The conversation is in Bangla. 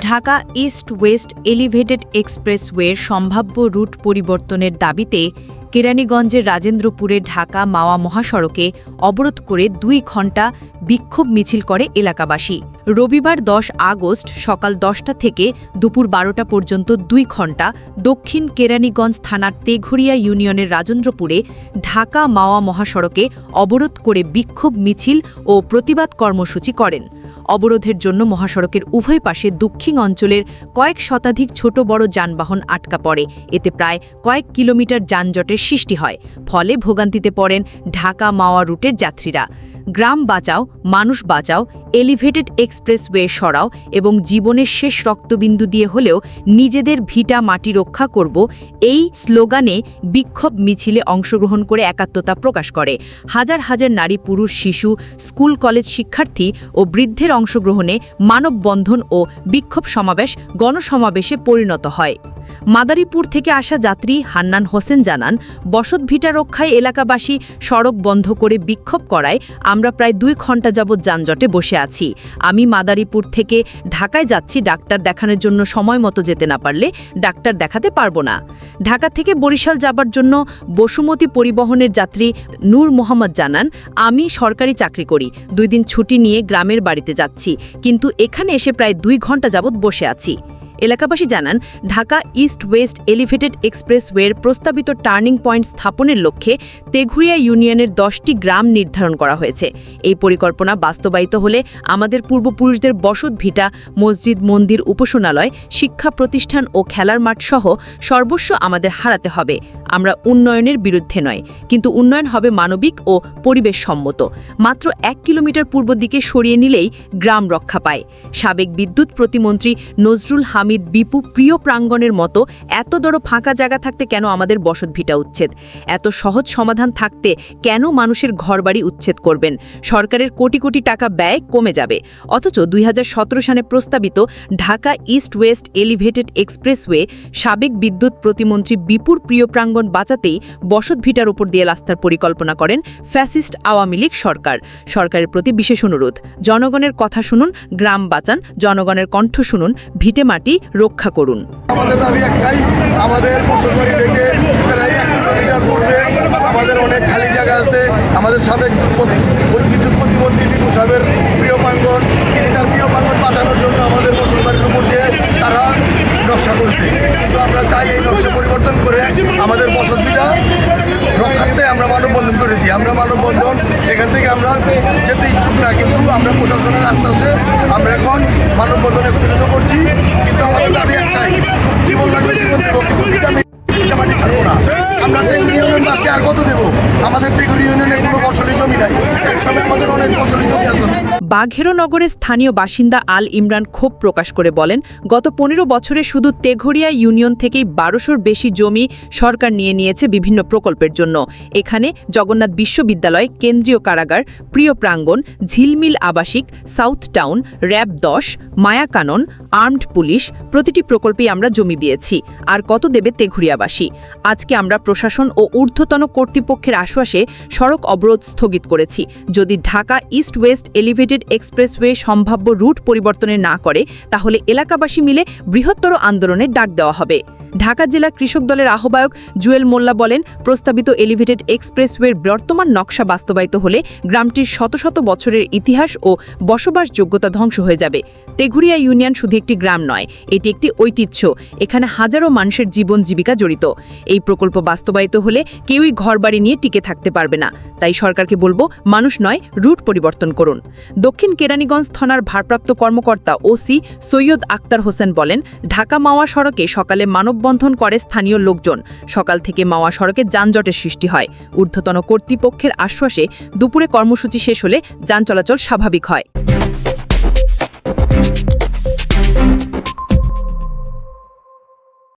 ঢাকা ইস্ট ওয়েস্ট এলিভেটেড এক্সপ্রেসওয়ের সম্ভাব্য রুট পরিবর্তনের দাবিতে কেরানীগঞ্জের রাজেন্দ্রপুরে ঢাকা মাওয়া মহাসড়কে অবরোধ করে দুই ঘণ্টা বিক্ষোভ মিছিল করে এলাকাবাসী। রবিবার দশ আগস্ট সকাল দশটা থেকে দুপুর বারোটা পর্যন্ত দুই ঘণ্টা দক্ষিণ কেরানীগঞ্জ থানার তেঘরিয়া ইউনিয়নের রাজেন্দ্রপুরে ঢাকা মাওয়া মহাসড়কে অবরোধ করে বিক্ষোভ মিছিল ও প্রতিবাদ কর্মসূচি করেন। অবরোধের জন্য মহাসড়কের উভয় পাশে দক্ষিণ অঞ্চলের কয়েক শতাধিক ছোট বড় যানবাহন আটকা পড়ে। এতে প্রায় কয়েক কিলোমিটার যানজটের সৃষ্টি হয়। ফলে ভোগান্তিতে পড়েন ঢাকা মাওয়া রুটের যাত্রীরা। গ্রাম বাঁচাও, মানুষ বাঁচাও, এলিভেটেড এক্সপ্রেসওয়ে সরাও এবং জীবনের শেষ রক্তবিন্দু দিয়ে হলেও নিজেদের ভিটা মাটি রক্ষা করব, এই স্লোগানে বিক্ষোভ মিছিলে অংশগ্রহণ করে একাত্মতা প্রকাশ করে। হাজার হাজার নারী, পুরুষ, শিশু, স্কুল, কলেজ শিক্ষার্থী ও বৃদ্ধের অংশগ্রহণে মানববন্ধন ও বিক্ষোভ সমাবেশ গণসমাবেশে পরিণত হয়। মাদারীপুর থেকে আসা যাত্রী হান্নান হোসেন জানান বসতভিটা রক্ষায় এলাকাবাসী সড়ক বন্ধ করে বিক্ষোভ করায় আমরা প্রায় দুই ঘণ্টা যাবৎ যানজটে বসে আছি। আমি মাদারীপুর থেকে ঢাকায় যাচ্ছি, ডাক্তার দেখানোর জন্য সময় মতো যেতে না পারলে ডাক্তার দেখাতে পারব না। ঢাকা থেকে বরিশাল যাবার জন্য বসুমতী পরিবহনের যাত্রী নূর মোহাম্মদ জানান, আমি সরকারি চাকরি করি, দুই দিন ছুটি নিয়ে গ্রামের বাড়িতে যাচ্ছি, কিন্তু এখানে এসে প্রায় দুই ঘণ্টা যাবৎ বসে আছি। এলাকাবাসী জানান, ঢাকা ইস্ট ওয়েস্ট এলিভেটেড এক্সপ্রেসওয়ের প্রস্তাবিত টার্নিং পয়েন্ট স্থাপনের লক্ষ্যে তেঘুরিয়া ইউনিয়নের দশটি গ্রাম নির্ধারণ করা হয়েছে। এই পরিকল্পনা বাস্তবায়িত হলে আমাদের পূর্বপুরুষদের বসত ভিটা, মসজিদ, মন্দির, উপাসনালয়, শিক্ষা প্রতিষ্ঠান ও খেলার মাঠ সহ সর্বস্ব আমাদের হারাতে হবে। আমরা উন্নয়নের বিরুদ্ধে নয়, কিন্তু উন্নয়ন হবে মানবিক ও পরিবেশ সম্মত মাত্র এক কিলোমিটার পূর্ব দিকে সরিয়ে নিলেই গ্রাম রক্ষা পায়। সাবেক বিদ্যুৎ প্রতিমন্ত্রী নজরুল হামিদ বিপু প্রিয় প্রাঙ্গণের মতো এত বড় ফাঁকা জায়গা থাকতে কেন আমাদের বসতভিটা উচ্ছেদ? এত সহজ সমাধান থাকতে কেন মানুষের ঘরবাড়ি উচ্ছেদ করবেন? সরকারের কোটি কোটি টাকা ব্যয় কমে যাবে। অথচ দুই সালে প্রস্তাবিত Dhaka east west elevated expressway সাবেক বিদ্যুৎ প্রতিমন্ত্রী বিপুর প্রিয় প্রাঙ্গণ বাঁচাতেই বসত ভিটার উপর দিয়ে রাস্তার পরিকল্পনা করেন ফ্যাসিস্ট আওয়ামী লীগ সরকার। সরকারের প্রতি বিশেষ অনুরোধ। জনগণের কথা শুনুন, গ্রাম বাঁচান, জনগণের কণ্ঠ শুনুন, ভিটে মাটি রক্ষা করুন। আমাদের অনেক খালি জায়গা আছে। আমাদের সাবেক বিদ্যুৎ প্রতিমন্ত্রী বিপু সাহেবের প্রিয় তিনি তার প্রিয় বাঁচানোর জন্য আমাদের উপর দিয়ে তারা নকশা করছে। কিন্তু আমরা চাই এই নকশা পরিবর্তন করে আমাদের বসতবিটা রক্ষার্থে আমরা মানববন্ধন করেছি। আমরা মানববন্ধন এখান থেকে আমরা যেতে ইচ্ছুক না, কিন্তু আমরা প্রশাসনের আশ্বাসে আমরা এখন মানববন্ধন স্থগিত করছি। কিন্তু আমাদের দাবি একটাই, জীবন লাগবে জীবন ছাড়বো না। আমরা টেগুর ইউনিয়ন বাসে আর কত দেবো? আমাদের টেগুর ইউনিয়নে কোনো ফসলি জমি নাই। বাঘেরো নগরের স্থানীয় বাসিন্দা আল ইমরান ক্ষোভ প্রকাশ করে বলেন, গত পনেরো বছরে শুধু তেঘরিয়া ইউনিয়ন থেকেই বারোশোর বেশি জমি সরকার নিয়ে নিয়েছে বিভিন্ন প্রকল্পের জন্য। এখানে জগন্নাথ বিশ্ববিদ্যালয়, কেন্দ্রীয় কারাগার, প্রিয় প্রাঙ্গণ, ঝিলমিল আবাসিক, সাউথ টাউন, র্যাব দশ মায়াকানন, আর্মড পুলিশ, প্রতিটি প্রকল্পেই আমরা জমি দিয়েছি, আর কত দেবে তেঘুরিয়াবাসী আজকে আমরা প্রশাসন ও ঊর্ধ্বতন কর্তৃপক্ষের আশ্বাসে সড়ক অবরোধ স্থগিত করেছি। যদি Dhaka east west elevated expressway সম্ভাব্য রুট পরিবর্তনে না করে, তাহলে এলাকাবাসী মিলে বৃহত্তর আন্দোলনের ডাক দেওয়া হবে। ঢাকা জেলা কৃষক দলের আহ্বায়ক জুয়েল মোল্লা বলেন, প্রস্তাবিত এলিভেটেড এক্সপ্রেসওয়ের বর্তমান নকশা বাস্তবায়িত হলে গ্রামটির শত শত বছরের ইতিহাস ও বসবাসযোগ্যতা ধ্বংস হয়ে যাবে। তেঘুরিয়া ইউনিয়ন শুধু একটি গ্রাম নয়, এটি একটি ঐতিহ্য। এখানে হাজারো মানুষের জীবন জীবিকা জড়িত। এই প্রকল্প বাস্তবায়িত হলে কেউই ঘরবাড়ি নিয়ে টিকে থাকতে পারবে না। তাই সরকারকে বলব, মানুষ নয়, রুট পরিবর্তন করুন। দক্ষিণ কেরানীগঞ্জ থানার ভারপ্রাপ্ত কর্মকর্তা ওসি সৈয়দ আক্তার হোসেন বলেন, ঢাকা মাওয়া সড়কে সকালে মানববন্ধন করে স্থানীয় লোকজন। সকাল থেকে মাওয়া সড়কে যানজটের সৃষ্টি হয়। ঊর্ধ্বতন কর্তৃপক্ষের আশ্বাসে দুপুরে কর্মসূচি শেষ হলে যান চলাচল স্বাভাবিক হয়।